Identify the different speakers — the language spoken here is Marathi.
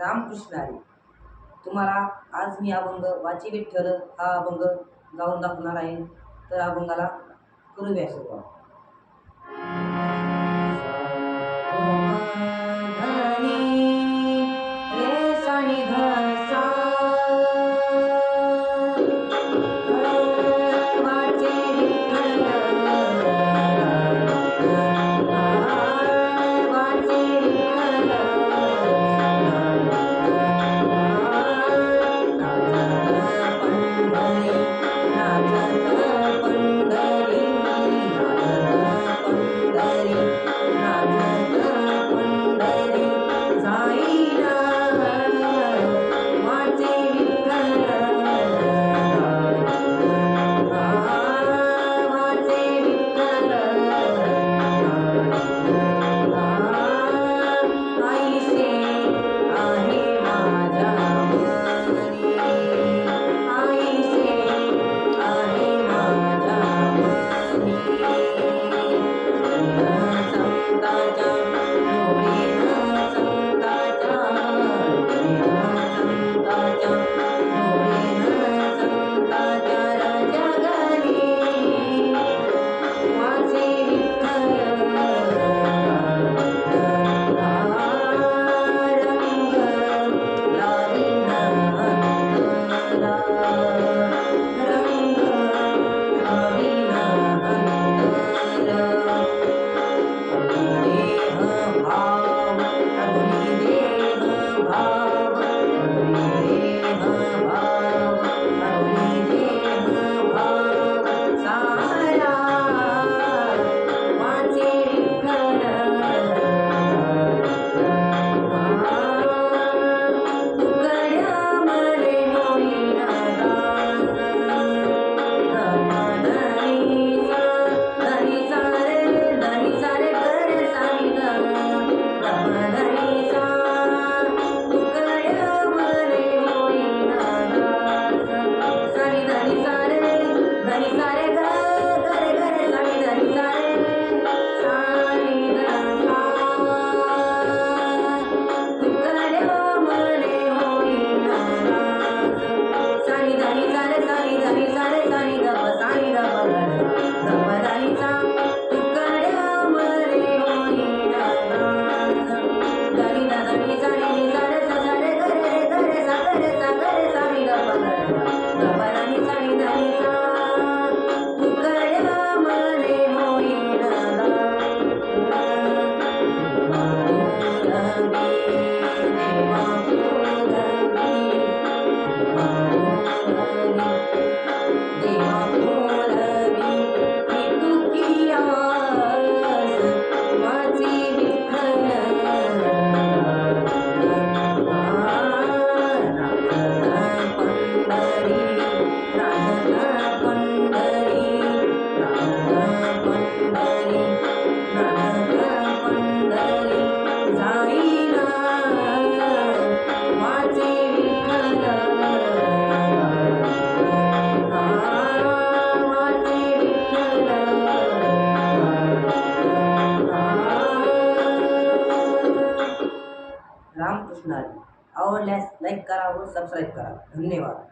Speaker 1: रामकृष्ण आहे तुम्हाला आज मी अभंग वाची विठ्ठल हा अभंग गाऊन दाखवणार आहे. तर अभंगाला करूया सुरुवात. रामकृष्णारी और लाइक करा और सब्सक्राइब करा। धन्यवाद।